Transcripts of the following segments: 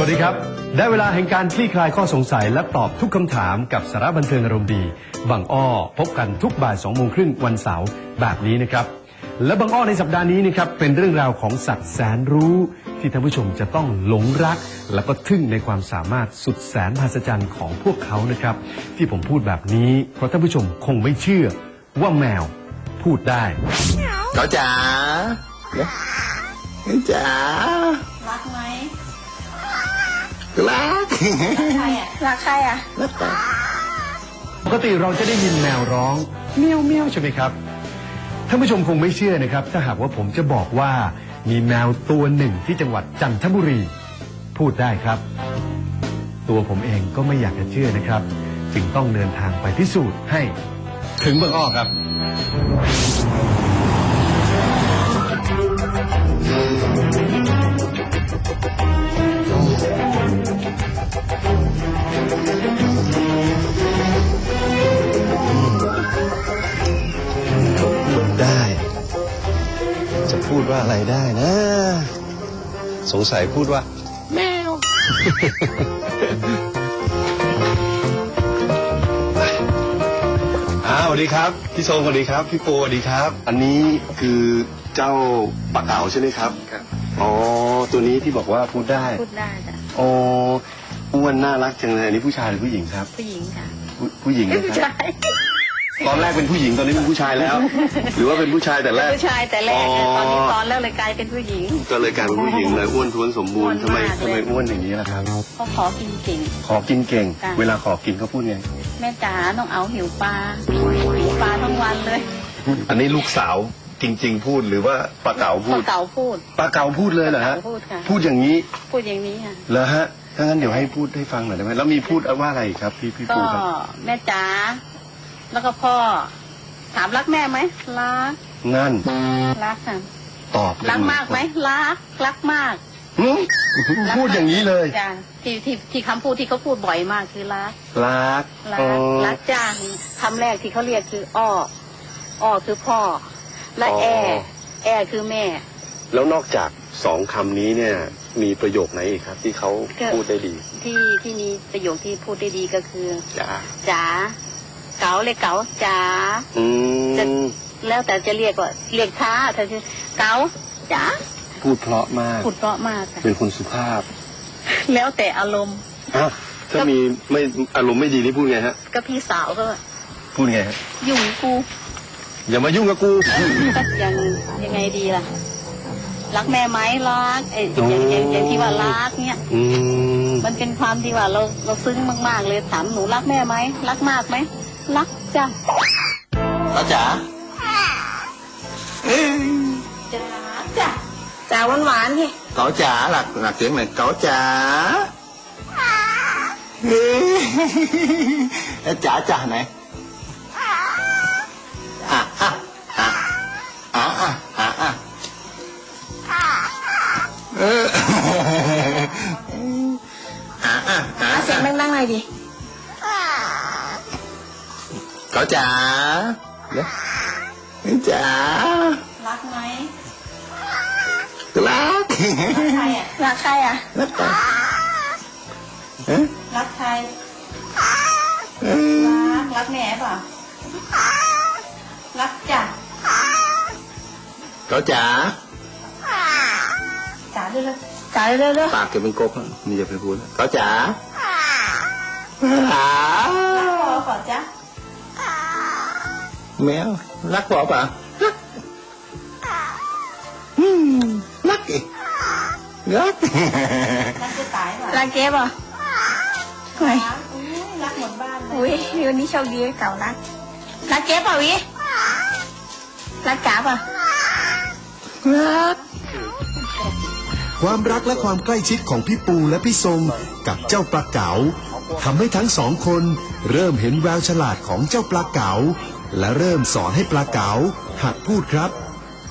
วัสดีครับ ได้เวลาแห่งการคลี่คลายข้อสงสัยและตอบทุกคำถามกับสาระบันเทิงอารมณ์ดีบางอ้อ พบกันทุกบ่าย2โมงครึ่งวันเสาร์แบบนี้นะครับ และบางอ้อในสัปดาห์นี้นะครับเป็นเรื่องราวของสัตว์แสนรู้ ที่ท่านผู้ชมจะต้องหลงรัก และก็ทึ่งในความสามารถสุดแสนมหัศจรรย์ของพวกเขานะครับ ที่ผมพูดแบบนี้เพราะท่านผู้ชมคงไม่เชื่อว่าแมวพูดได้เขาจ๋าจ๋า รักใครอะรักใครอะปกติเราจะได้ยินแมวร้องเมียวเมียวใช่ไหมครับท่านผู้ชมคงไม่เชื่อนะครับ ถ้าหากว่าผมจะบอกว่ามีแมวตัวหนึ่งที่จังหวัดจันทบุรี พูดได้ครับ ตัวผมเองก็ไม่อยากจะเชื่อนะครับ จึงต้องเดินทางไปพิสูจน์ให้ ถึงบางอ้อครับ พูดได้ จะพูดว่าอะไรได้นะ สงสัยพูดว่า แมว อ้าวสวัสดีครับ พี่ทรงสวัสดีครับ พี่ปูสวัสดีครับ อันนี้คือเจ้าปลาเก๋าใช่ไหมครับ ครับ อ๋อ ตัวนี้ที่บอกว่าพูดได้ พูดได้จ้ะ อ๋อ อ้วนน่ารักจังเลยอันนี้ผู้ชายหรือผู้หญิงครับ ผู้หญิงค่ะผู้ผู้หญิงเอ้ยนะผู้ครับชายตอนแรกเป็นผู้หญิงตอนนี้เป็นผู้ชายแล้ว หรือว่าเป็นผู้ชายแต่แรก ผู้ชายแต่แรกอะตอนนี้ตอนแล้วเลยกลายเป็นผู้หญิง ก็เลยกลายเป็นผู้หญิงเลยอ้วนท้วนสมบูรณ์อ้ทำวนไมมากทำไมเลยอ้วนอย่างนี้ล่ะครับ เขาขอกินเก่ง ขอกินเก่ง ค่ะ เวลาขอกินเขาพูดไง แม่จ๋าต้องเอาหิวปลาหิวปลาทั้งวันเลยอันนี้ลูกสาวจริง ๆ พูดหรือว่าปลาเก๋าพูพ่อดเต่าพูดปลาเก๋าพูดเลยเหรอฮะ เต่าพูดค่ะพูดอย่างนี้พูดอย่างนี้ค่ะ เหรอฮะถ้างั้นเดี๋ยวให้พูดให้ฟังหน่อยได้ไหมแล้วมีพูดว่าอะไรอีกครับพี่พี่ก็ปูครับแม่จ๋าแล้วก็พ่อ ถามรักแม่ไหมรักนั่นรักค่ะตอบรักมากไหมรักรักมากหึพูดอย่างนี้เลย จ้ะที่ที่ที่คำพูดที่เขาพูดบ่อยมากคือรักรักรัอ๋กอรักจ้าคำแรกที่เขาเรียกคืออ้ออ้อคือพ่อและอ๋อแอแอคือแม่ แล้วนอกจากสองคำนี้เนี่ยมีประโยคไหนอีกครับ ที่เขาก็พูดได้ดี ที่ที่มีประโยคที่พูดได้ดีก็คือจ๋าจ๋าเก๋าเลยเก๋าจ๋าอืจะมแล้วแต่จะเรียกว่าเรียกช้าถ้าจะเก๋าจ๋าพูดเพราะมากพูดเพราะมากค่ะเป็นคนสุภาพ แล้วแต่อารมณ์อ้าวถ้ามีไม่อารมณ์ไม่ดีนี่พูดไงฮะก็พี่สาวก็พูดไงฮะยุ่งกูอย่ามายุ่งกับกูยังยังไงดีล่ะ รักแม่ไหมรักเอ้ยอย่างอย่างอย่างที่ว่ารักเนี่ยอืมมันเป็นความที่ว่าเราเราซึ้งมากๆ เลยถามหนูรักแม่ไหมรักมากไหมรักจ้ะป้าจ๋าจ้าจ้ะจ้าหวานหวานๆไงเก๋าจ๋าหลักหลักเสียงหน่อยเก๋าจ๋าเฮ้ยแล้วจ๋าจ๋าไหน เอออะอะอะเสียงดังๆหน่อยดิเก๋าจ๋าเดี๋ยว จ๋ารักไหมรักใครอะรักใครอะรักจ๋าเอ๊ะรักใครเอ๊ะรักรักแม่เปล่ารักจ้ะเก๋าจ๋าจ๋าเร็วๆจ๋าเร็วๆเร็วปากแกเป็นกบอะนี่อย่าไปพูดนะเก๋าจ๋าหารักพ่อก่อนจ้ะแมวรักพ่อป่ะอืมรักอีกรักรักจะตายเปล่ารักเจ๊ป่ะเฮ้ยรักอุ๊ยรักหมดบ้านเลยอุ้ยวันนี้โชคดีเก่ารักรักเจ๊ป่ะวิรักจ๋าป่ะรัก ความรักและความใกล้ชิดของพี่ปูและพี่ทรงกับเจ้าปลาเก๋าทำให้ทั้งสองคนเริ่มเห็นแววฉลาดของเจ้าปลาเก๋า และเริ่มสอนให้ปลาเก๋าหัดพูดครับ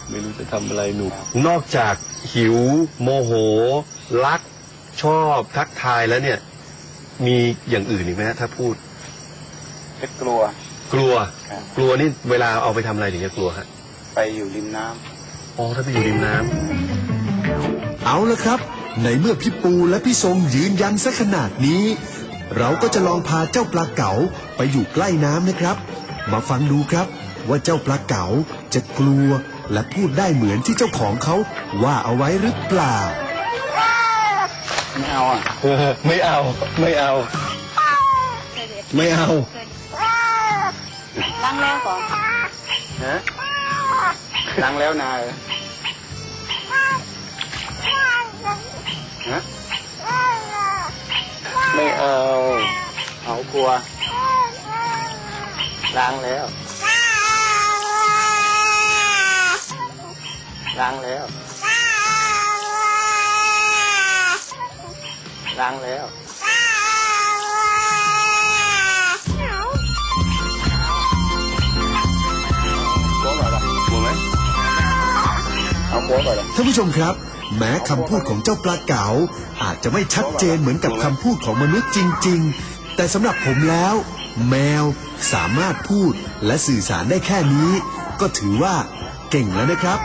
ไม่รู้จะทำอะไรหนูนอกจากหิว โมโห รัก ชอบทักทายแล้วเนี่ย มีอย่างอื่นอีกไหมฮะถ้าพูดเป็นกลัว กลัวครับกลัวนี่เวลาเอาไปทำอะไรถึงจะกลัวฮะไปอยู่ริมน้ำอ๋อถ้าไปอยู่ริมน้ำ เอาละครับ ในเมื่อพี่ปูและพี่ทรงยืนยันซะขนาดนี้ เราก็จะลองพาเจ้าปลาเก๋าไปอยู่ใกล้น้ำนะครับ มาฟังดูครับว่าเจ้าปลาเก๋าจะกลัวและพูดได้เหมือนที่เจ้าของเขาว่าเอาไว้หรือเปล่า ไม่เอาอะเออไม่เอา ไม่เอา ไม่เอา ล้างแล้วก่อน ฮะล้างแล้วนา เอาเอากลัว ล้างแล้ว ล้างแล้ว ล้างแล้ว กลัวไหมกลัวไหมเอากลัวก่อนเลยท่านผู้ชมครับ แม้คำพูดของเจ้าปลาเก๋าอาจจะไม่ชัดเจนเหมือนกับคำพูดของมนุษย์จริง ๆ แต่สำหรับผมแล้ว แมวสามารถพูดและสื่อสารได้แค่นี้ ก็ถือว่าเก่งแล้วนะครับ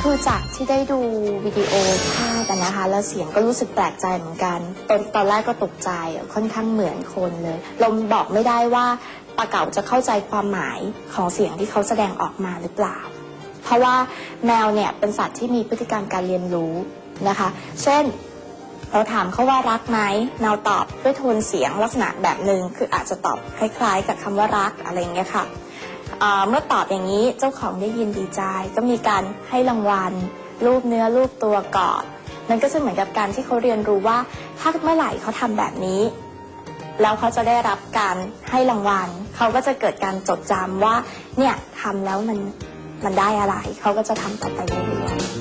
คือจากที่ได้ดูวิดีโอภาพอะนะคะ แล้วเสียงก็รู้สึกแปลกใจเหมือนกัน ตอนตอนแรกก็ตกใจค่อนข้างเหมือนคนเลย เราบอกไม่ได้ว่าปลาเก๋าจะเข้าใจความหมายของเสียงที่เขาแสดงออกมาหรือเปล่า เพราะว่าแมวเนี่ยเป็นสัตว์ที่มีพฤติกรรมการเรียนรู้นะคะ เช่นเราถามเขาว่ารักไหมแมวตอบด้วยโทนเสียงลักษณะแบบหนึ่งคืออาจจะตอบคล้าย ๆ กับคำว่ารักอะไรอย่างเงี้ยค่ะเเมื่อตอบอย่างนี้เจ้าของได้ยินดีใจ ก็มีการให้รางวัล รูปเนื้อรูปตัวกอดมันก็จะเหมือนกับการที่เขาเรียนรู้ว่า ถ้าเมื่อไหร่เขาทำแบบนี้ แล้วเขาจะได้รับการให้รางวัล เขาก็จะเกิดการจดจำว่าเนี่ยทำแล้วมัน มันได้อะไร เขาก็จะทำต่อไปเรื่อย